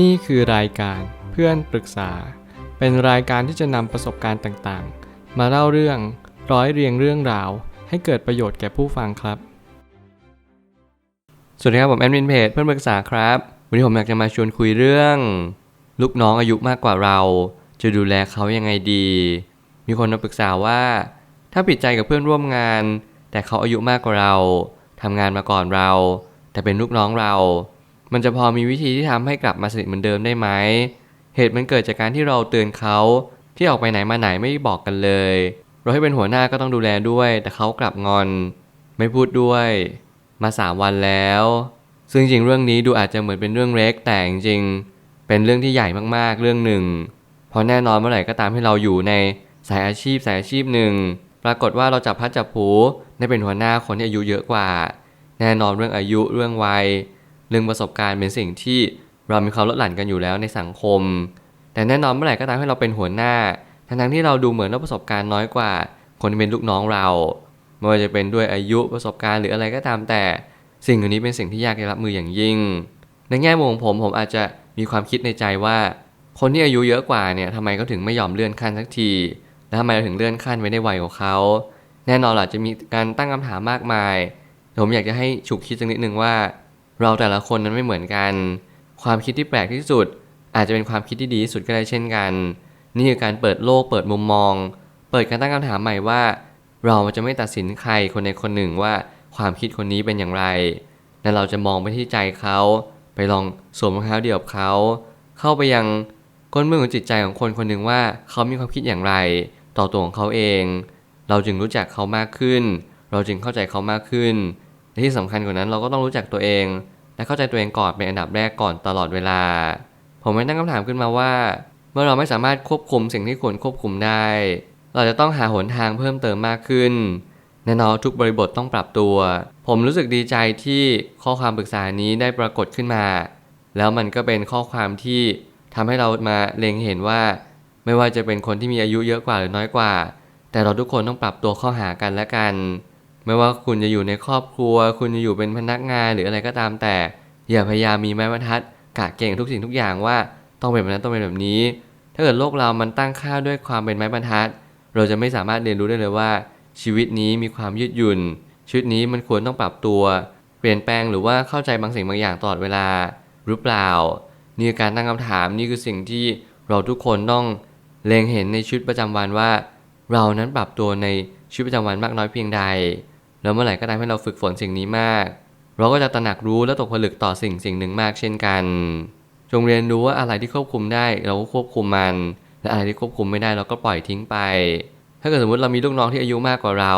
นี่คือรายการเพื่อนปรึกษา เป็นรายการที่จะนำประสบการณ์ต่างๆ มาเล่าเรื่องร้อยเรียงเรื่องราว ให้เกิดประโยชน์แก่ผู้ฟังครับ สวัสดีครับผมแอดมินเพจเพื่อนปรึกษาครับ วันนี้ผมอยากจะมาชวนคุยเรื่อง ลูกน้องอายุมากกว่าเรา จะดูแลเขายังไงดี มีคนมาปรึกษาว่า ถ้าผิดใจกับเพื่อนร่วมงาน แต่เขาอายุมากกว่าเราทำงานมาก่อนเรา แต่เป็นลูกน้องเรา มันจะพอมีวิธีที่ทำให้กลับมาสนิทเหมือนเดิมได้ไหม เหตุมันเกิดจากการที่เราเตือนเขาที่ออกไปไหนมาไหนไม่บอกกันเลย เราให้เป็นหัวหน้าก็ต้องดูแลด้วย แต่เขากลับงอน ไม่พูดด้วย มาสามวันแล้ว ซึ่งจริงเรื่องนี้ดูอาจจะเหมือนเป็นเรื่องเล็กแต่จริงเป็นเรื่องที่ใหญ่มากๆเรื่องหนึ่ง เพราะแน่นอนเมื่อไหร่ก็ตามที่เราอยู่ในสายอาชีพสายอาชีพหนึ่ง ปรากฏว่าเราจับพัดจับผูได้เป็นหัวหน้าคนที่อายุเยอะกว่า แน่นอนเรื่องอายุเรื่องวัย เรื่องประสบการณ์เป็นสิ่งที่เรามีความลดหลั่นกันอยู่แล้วในสังคม แต่แน่นอนเมื่อไหร่ก็ตามที่เราเป็นหัวหน้า ทั้งที่เราดูเหมือนว่าประสบการณ์น้อยกว่า คนที่เป็นลูกน้องเราไม่ว่าจะเป็นด้วยอายุประสบการณ์หรืออะไรก็ตามแต่ สิ่งเหล่านี้เป็นสิ่งที่ยากจะรับมืออย่างยิ่ง ในแง่มุมของผมผมอาจจะมีความคิดในใจว่า คนที่อายุเยอะกว่าเนี่ยทำไมเขาถึงไม่ยอมเลื่อนขั้นสักทีแล้วทำไมเราถึงเลื่อนขั้นไว้ได้ไวกว่าเขาแน่นอนอาจจะมีการตั้งคำถามมากมายผมอยากจะให้ฉุกคิดสักนิดนึงว่า เราแต่ละคนนั้นไม่เหมือนกัน ความคิดที่แปลกที่สุด อาจจะเป็นความคิดที่ดีที่สุดก็ได้เช่นกัน นี่คือการเปิดโลกเปิดมุมมอง เปิดการตั้งคำถามใหม่ว่า เราจะไม่ตัดสินใครคนใดคนหนึ่งว่าความคิดคนนี้เป็นอย่างไรและเราจะมองไปที่ใจเขาไปลองสวมรองเท้าเดียวกับเขา เข้าไปยังก้นเบื้อของจิตใจของคนคนหนึ่งว่าเขามีความคิดอย่างไร ต่อตัวของเขาเอง เราจึงรู้จักเขามากขึ้น เราจึงเข้าใจเขามากขึ้น และที่สำคัญกว่านั้นเราก็ต้องรู้จักตัวเอง และเข้าใจตัวเองก่อนเป็นอันดับแรกก่อนตลอดเวลา ผมไม่ตั้งคำถามขึ้นมาว่า เมื่อเราไม่สามารถควบคุมสิ่งที่ควรควบคุมได้ เราจะต้องหาหนทางเพิ่มเติมมากขึ้นแน่นอนทุกบริบทต้องปรับตัว ผมรู้สึกดีใจที่ข้อความปรึกษานี้ได้ปรากฏขึ้นมา แล้วมันก็เป็นข้อความที่ทำให้เรามาเล็งเห็นว่า ไม่ว่าจะเป็นคนที่มีอายุเยอะกว่าหรือน้อยกว่า แต่เราทุกคนต้องปรับตัวเข้าหากันและกัน ไม่ว่าคุณจะอยู่ในครอบครัว คุณจะอยู่เป็นพนักงานหรืออะไรก็ตามแต่ อย่าพยายามมีไม้บรรทัดกะเก่งทุกสิ่งทุกอย่างว่าต้องเป็นแบบนั้นต้องเป็นแบบนี้ ถ้าเกิดโลกเรามันตั้งค่าด้วยความเป็นไม้บรรทัด เราจะไม่สามารถเรียนรู้ได้เลยว่า ชีวิตนี้มีความยืดหยุ่นชีวิตนี้มันควรต้องปรับตัว เปลี่ยนแปลงหรือว่าเข้าใจบางสิ่งบางอย่างตลอดเวลาหรือเปล่านี่การตั้งคำถามนี่คือสิ่งที่เราทุกคนต้องเล็งเห็นในชีวิตประจำวันว่า เรานั้นปรับตัวในชีวิตประจำวันมากน้อยเพียงใด แล้วเมื่อไหร่ก็ตามให้เราฝึกฝนสิ่งนี้มาก เราก็จะตระหนักรู้และตกผลึกต่อสิ่งสิ่งหนึ่งมากเช่นกัน จงเรียนรู้ว่าอะไรที่ควบคุมได้เราก็ควบคุมมัน และอะไรที่ควบคุมไม่ได้เราก็ปล่อยทิ้งไป ถ้าเกิดสมมติเรามีลูกน้องที่อายุมากกว่าเรา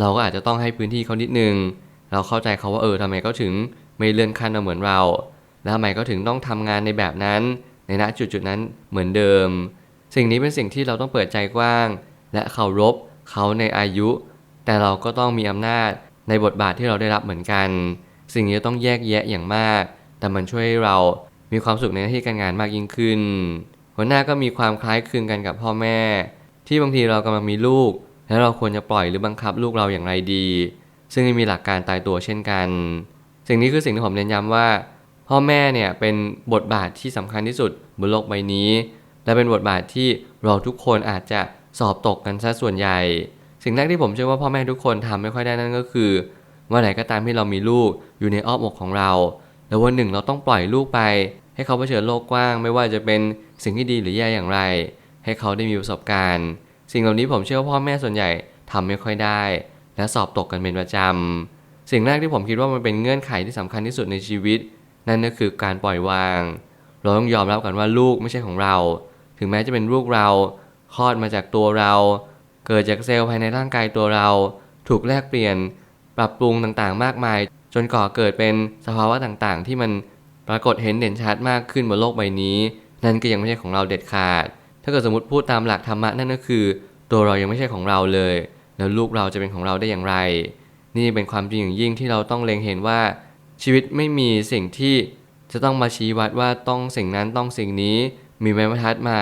เราก็อาจจะต้องให้พื้นที่เขานิดนึง เราเข้าใจเขาว่าเออทำไมเขาถึงไม่เลื่อนขั้นมาเหมือนเรา แล้วทำไมเขาถึงต้องทำงานในแบบนั้น ในณจุดจุดนั้นเหมือนเดิม สิ่งนี้เป็นสิ่งที่เราต้องเปิดใจกว้าง และเคารพเขาในอายุ แต่เราก็ต้องมีอำนาจในบทบาทที่เราได้รับเหมือนกัน สิ่งนี้ต้องแยกแยะอย่างมาก แต่มันช่วยให้เรามีความสุขในหน้าที่การงานมากยิ่งขึ้น หัวหน้าก็มีความคล้ายคลึงกันกับพ่อแม่ ที่บางทีเรากำลังมีลูก แล้วเราควรจะปล่อยหรือบังคับลูกเราอย่างไรดี ซึ่งมีหลักการตายตัวเช่นกัน สิ่งนี้คือสิ่งที่ผมเน้นย้ำว่า พ่อแม่เนี่ยเป็นบทบาทที่สำคัญที่สุดบนโลกใบนี้ และเป็นบทบาทที่เราทุกคนอาจจะสอบตกกันซะส่วนใหญ่ สิ่งแรกที่ผมเชื่อว่าพ่อแม่ทุกคนทำไม่ค่อยได้นั่นก็คือเมื่อไหร่ก็ตามที่เรามีลูกอยู่ในอ้อมอกของเรา แล้ววันหนึ่งเราต้องปล่อยลูกไป ให้เขาเผชิญโลกกว้าง ไม่ว่าจะเป็นสิ่งที่ดีหรือแย่อย่างไร ให้เขาได้มีประสบการณ์ สิ่งเหล่านี้ผมเชื่อว่าพ่อแม่ส่วนใหญ่ทำไม่ค่อยได้ และสอบตกกันเป็นประจำสิ่งแรกที่ผมคิดว่ามันเป็นเงื่อนไขที่สำคัญที่สุดในชีวิต นั่นก็คือการปล่อยวาง เราต้องยอมรับกันว่าลูกไม่ใช่ของเรา ถึงแม้จะเป็นลูกเราคลอดมาจากตัวเรา เกิดจากเซลล์ภายในร่างกายตัวเรา ถูกแลกเปลี่ยน ปรับปรุงต่างๆ มากมาย จนก่อเกิดเป็นสภาวะต่างๆ ที่มันปรากฏเห็นเด่นชัดมากขึ้นบนโลกใบนี้ นั่นก็ยังไม่ใช่ของเราเด็ดขาด ถ้าเกิดสมมติพูดตามหลักธรรมะนั่นก็คือ ตัวเรายังไม่ใช่ของเราเลย แล้วลูกเราจะเป็นของเราได้อย่างไร นี่เป็นความจริงอย่างยิ่งที่เราต้องเล็งเห็นว่า ชีวิตไม่มีสิ่งที่จะต้องมาชี้วัดว่าต้องสิ่งนั้นต้องสิ่งนี้ มีไม้บรรทัดมา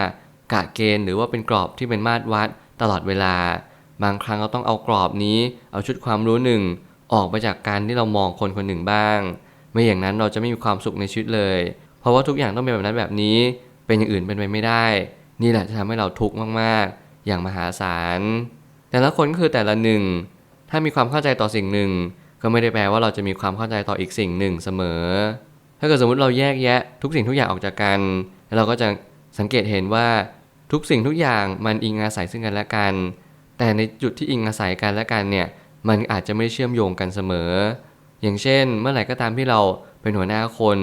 กะเกณฑ์หรือว่าเป็นกรอบที่เป็นมาตรวัด ตลอดเวลา บางครั้งเราต้องเอากรอบนี้ เอาชุดความรู้หนึ่งออกไปจากการที่เรามองคนคนหนึ่งบ้าง ไม่อย่างนั้นเราจะไม่มีความสุขในชีวิตเลย เพราะว่าทุกอย่างต้องเป็นแบบนั้นแบบนี้ เป็นอย่างอื่นเป็นไปไม่ได้ นี่แหละจะทำให้เราทุกข์มากๆ อย่างมหาศาล แต่ละคนก็คือแต่ละหนึ่ง ถ้ามีความเข้าใจต่อสิ่งหนึ่ง ก็ไม่ได้แปลว่าเราจะมีความเข้าใจต่ออีกสิ่งหนึ่งเสมอ ถ้าเกิดสมมติเราแยกแยะทุกสิ่งทุกอย่างออกจากกัน เราก็จะสังเกตเห็นว่า ทุกสิ่งทุกอย่างมันอิงอาศัยซึ่งกันและกัน แต่ในจุดที่อิงอาศัยกันและกันเนี่ย มันอาจจะไม่เชื่อมโยงกันเสมอ อย่างเช่น เมื่อไหร่ก็ตามที่เราเป็นหัวหน้าคน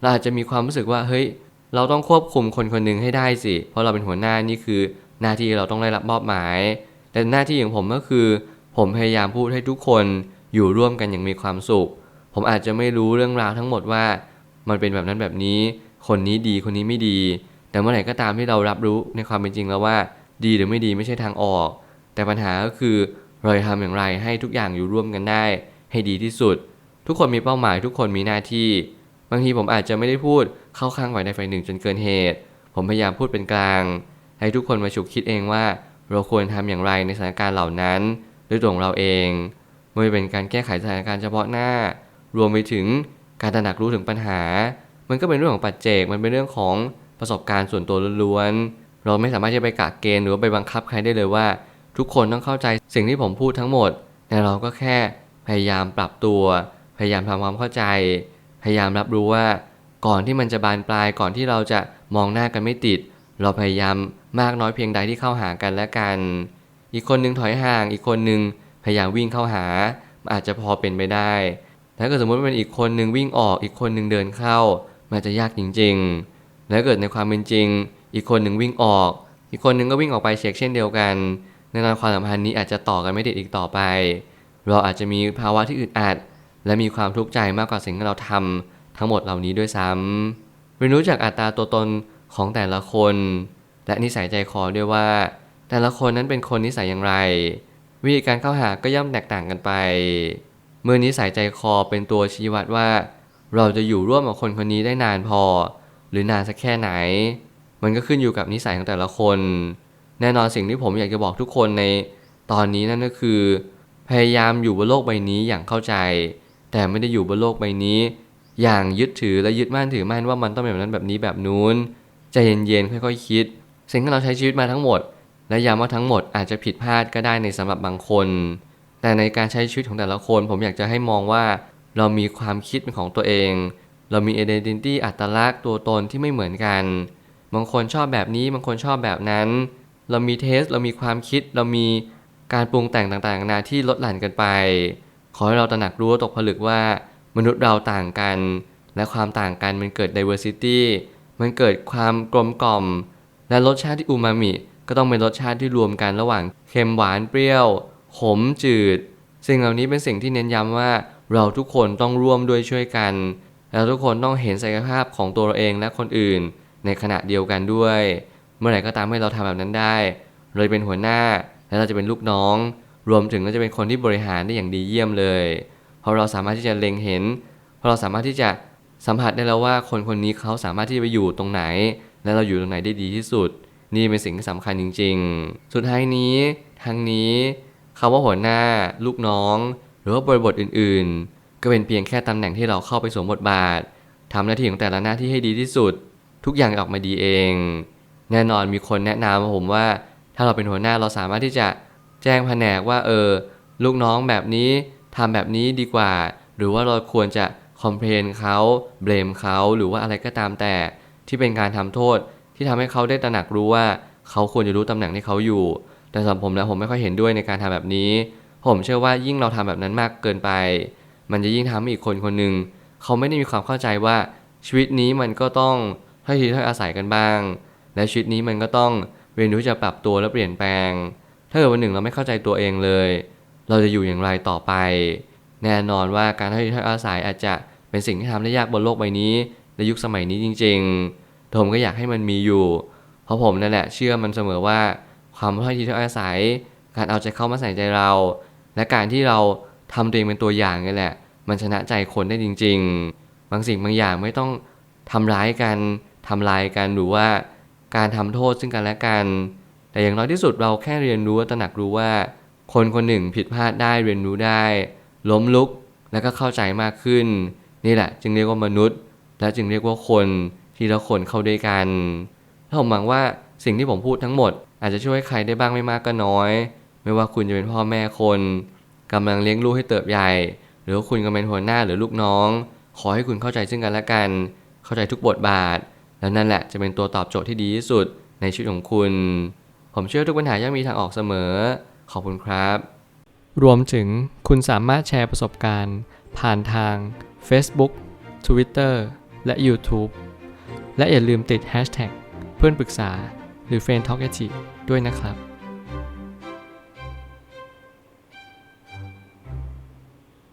เราอาจจะมีความรู้สึกว่า เฮ้ย เราต้องควบคุมคนคนหนึ่งให้ได้สิ เพราะเราเป็นหัวหน้านี่คือ หน้าที่เราต้องได้รับมอบหมาย แต่หน้าที่ของผมก็คือ ผมพยายามพูดให้ทุกคนอยู่ร่วมกันอย่างมีความสุข ผมอาจจะไม่รู้เรื่องราวทั้งหมดว่า มันเป็นแบบนั้นแบบนี้ คนนี้ดีคนนี้ไม่ดี แต่เมื่อไหร่ก็ตามที่เรารับรู้ในความเป็นจริงแล้วว่า ดีหรือไม่ดีไม่ใช่ทางออก แต่ปัญหาก็คือเราจะทำอย่างไรให้ทุกอย่างอยู่ร่วมกันได้ ให้ดีที่สุด ทุกคนมีเป้าหมายทุกคนมีหน้าที่ บางทีผมอาจจะไม่ได้พูดเข้าข้างฝ่ายใดฝ่ายหนึ่งจนเกินเหตุ ผมพยายามพูดเป็นกลาง ให้ทุกคนมาฉุกคิดเองว่า เราควรทำอย่างไรในสถานการณ์เหล่านั้นด้วยตัวของเราเองไม่ว่าเป็นการแก้ไขสถานการณ์เฉพาะหน้า รวมไปถึงการตระหนักรู้ถึงปัญหา มันก็เป็นเรื่องของปัจเจกมันเป็นเรื่องของ ประสบการณ์ส่วนตัวล้วนๆ เราไม่สามารถจะไปกะเกณฑ์หรือว่าไปบังคับใครได้เลยว่า ทุกคนต้องเข้าใจสิ่งที่ผมพูดทั้งหมด แต่เราก็แค่พยายามปรับตัว พยายามทำความเข้าใจ พยายามรับรู้ว่า ก่อนที่มันจะบานปลายก่อนที่เราจะมองหน้ากันไม่ติด เราพยายามมากน้อยเพียงใดที่เข้าหากันและกัน อีกคนนึงถอยห่าง อีกคนนึงพยายามวิ่งเข้าหาอาจจะพอเป็นไปได้ถ้าเกิดสมมติว่าเป็นอีกคนนึงวิ่งออกอีกคนนึงเดินเข้า มันจจะยากจริง ๆ แล้วเกิดในความเป็นจริง อีกคนหนึ่งวิ่งออก อีกคนหนึ่งก็วิ่งออกไปเช็คเช่นเดียวกันในนอนความสัมพันธ์นี้อาจจะต่อกันไม่ติดอีกต่อไป เราอาจจะมีภาวะที่อึดอัด และมีความทุกข์ใจมากกว่าสิ่งที่เราทำทั้งหมดเหล่านี้ด้วยซ้ำเรียนรู้จากอัตราตัวตนของแต่ละคน และนิสัยใจคอด้วยว่า แต่ละคนนั้นเป็นคนนิสัยอย่างไร วิธีการเข้าหาก็ย่อมแตกต่างกันไป เมื่อนิสัยใจคอเป็นตัวชี้วัดว่า เราจะอยู่ร่วมกับคนคนนี้ได้นานพอ หรือนานสักแค่ไหน มันก็ขึ้นอยู่กับนิสัยของแต่ละคน แน่นอนสิ่งที่ผมอยากจะบอกทุกคนในตอนนี้นั่นก็คือ พยายามอยู่บนโลกใบนี้อย่างเข้าใจ แต่ไม่ได้อยู่บนโลกใบนี้ อย่างยึดถือและยึดมั่นถือมั่นว่ามันต้องเป็นแบบนั้นแบบนี้แบบนู้นใจเย็นๆค่อยๆคิด สิ่งที่เราใช้ชีวิตมาทั้งหมด และย้ำว่าทั้งหมดอาจจะผิดพลาดก็ได้ในสำหรับบางคน แต่ในการใช้ชีวิตของแต่ละคน ผมอยากจะให้มองว่า เรามีความคิดเป็นของตัวเอง เรามี identity อัตลักษณ์ตัวตนที่ไม่เหมือนกัน บางคนชอบแบบนี้ บางคนชอบแบบนั้น เรามีเทส เรามีความคิด เรามีการปรุงแต่งต่างๆนานาที่ลดหลั่นกันไป ขอให้เราตระหนักรู้ตกผลึกว่ามนุษย์เราต่างกัน และความต่างกันมันเกิด diversity มันเกิดความกลมกล่อม และรสชาติที่อูมามิ ก็ต้องเป็นรสชาติที่รวมกันระหว่างเค็มหวานเปรี้ยว ขมจืด สิ่งเหล่านี้เป็นสิ่งที่เน้นย้ำว่าเราทุกคนต้องร่วมด้วยช่วยกัน แล้วทุกคนต้องเห็นศักยภาพของตัวเราเองและคนอื่น ในขณะเดียวกันด้วย เมื่อไหร่ก็ตามให้เราทำแบบนั้นได้เราจะเป็นหัวหน้าและเราจะเป็นลูกน้อง รวมถึงเราจะเป็นคนที่บริหารได้อย่างดีเยี่ยมเลย เพราะเราสามารถที่จะเล็งเห็น เพราะเราสามารถที่จะสัมผัสได้แล้วว่าคนคนนี้เขาสามารถที่จะไปอยู่ตรงไหน และเราอยู่ตรงไหนได้ดีที่สุด นี่เป็นสิ่งที่สำคัญจริง ๆ สุดท้ายนี้ ทั้งนี้คำว่าหัวหน้า ลูกน้อง หรือว่าบริบทอื่นๆ ก็เป็นเพียงแค่ตำแหน่งที่เราเข้าไปสวมบทบาททำหน้าที่ของแต่ละหน้าที่ให้ดีที่สุด ทุกอย่างออกมาดีเอง แน่นอนมีคนแนะนำมาผมว่า ถ้าเราเป็นหัวหน้าเราสามารถที่จะแจ้งแผนกว่าเออ ลูกน้องแบบนี้ทำแบบนี้ดีกว่า หรือว่าเราควรจะคอมเพลนเขาเบลมเขาหรือว่าอะไรก็ตามแต่ที่เป็นการทำโทษที่ทำให้เขาได้ตระหนักรู้ว่าเขาควรจะรู้ตำแหน่งที่เขาอยู่ แต่สำหรับผมแล้วผมไม่ค่อยเห็นด้วยในการทำแบบนี้ ผมเชื่อว่ายิ่งเราทำแบบนั้นมากเกินไป มันจะยิ่งทำให้อีกคนคนหนึ่งเขาไม่ได้มีความเข้าใจว่าชีวิตนี้มันก็ต้องให้ทีให้อาศัยกันบ้าง และชีวิตนี้มันก็ต้องเรียนรู้จะปรับตัวและเปลี่ยนแปลง ถ้าเกิดวันหนึ่งเราไม่เข้าใจตัวเองเลย เราจะอยู่อย่างไรต่อไป แน่นอนว่าการให้ที่อาศัยอาจจะเป็นสิ่งที่ทำได้ยากบนโลกใบนี้ในยุคสมัยนี้จริงๆ ผมก็อยากให้มันมีอยู่ เพราะผมนั่นแหละเชื่อมันเสมอว่าความให้ที่อาศัย การเอาใจเข้ามาใส่ใจเรา และการที่เรา ทำตัวเองเป็นตัวอย่างนี่แหละ มันชนะใจคนได้จริง ๆ บางสิ่งบางอย่างไม่ต้องทำร้ายกันทำลายกันหรือว่าการทำโทษซึ่งกันและกัน แต่อย่างน้อยที่สุดเราแค่เรียนรู้ตระหนักรู้ว่า คนคนหนึ่งผิดพลาดได้เรียนรู้ได้ ล้มลุกแล้วก็เข้าใจมากขึ้น นี่แหละ จึงเรียกว่ามนุษย์ และจึงเรียกว่าคนที่ละคนเข้าด้วยกันถ้าผมหวังว่าสิ่งที่ผมพูดทั้งหมด อาจจะช่วยใครได้บ้างไม่มากก็น้อย ไม่ว่าคุณจะเป็นพ่อแม่คน กำลังเลี้ยงลูกให้เติบใหญ่ หรือว่าคุณกำลังเป็นหัวหน้าหรือลูกน้อง ขอให้คุณเข้าใจซึ่งกันและกัน เข้าใจทุกบทบาท แล้วนั่นแหละจะเป็นตัวตอบโจทย์ที่ดีที่สุดในชีวิตของคุณ ผมเชื่อทุกปัญหาย่อมมีทางออกเสมอ ขอบคุณครับ รวมถึงคุณสามารถแชร์ประสบการณ์ ผ่านทาง Facebook Twitter และ YouTube และอย่าลืมติด Hashtag เพื่อนปรึกษาหรือ f r ร e n d t a l k a ด้วยนะครับ